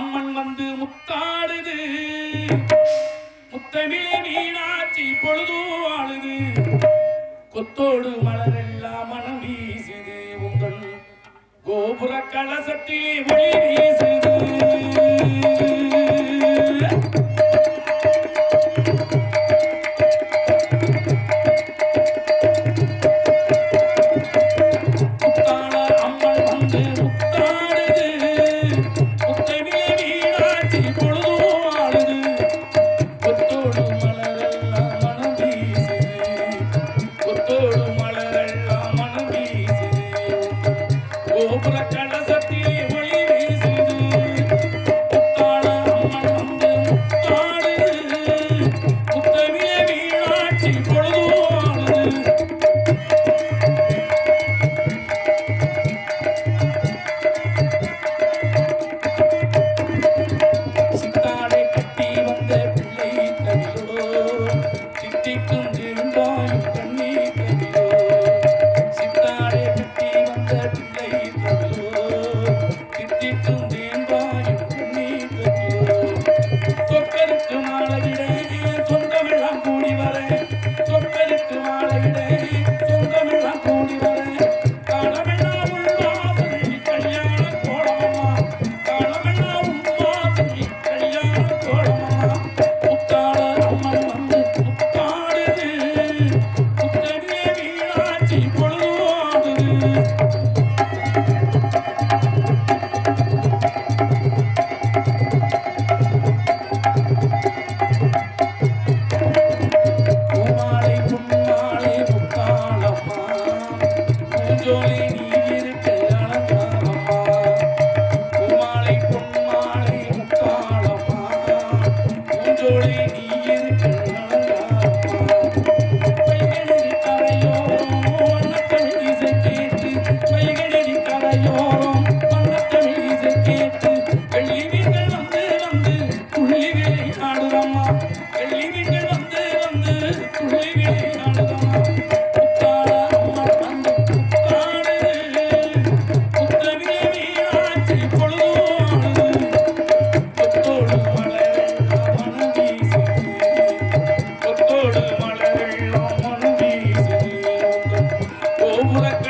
அம்மன் வந்து முத்தாடுது. முத்தமிழே மீனாட்சி பொழுதும் ஆளுது. கொத்தோடு மலரெல்லாம் மனம் வீசுது. உங்கள் கோபுர கலசத்திலே ஒளி வீசுது. பொழுது চলি ಮೂಲಕ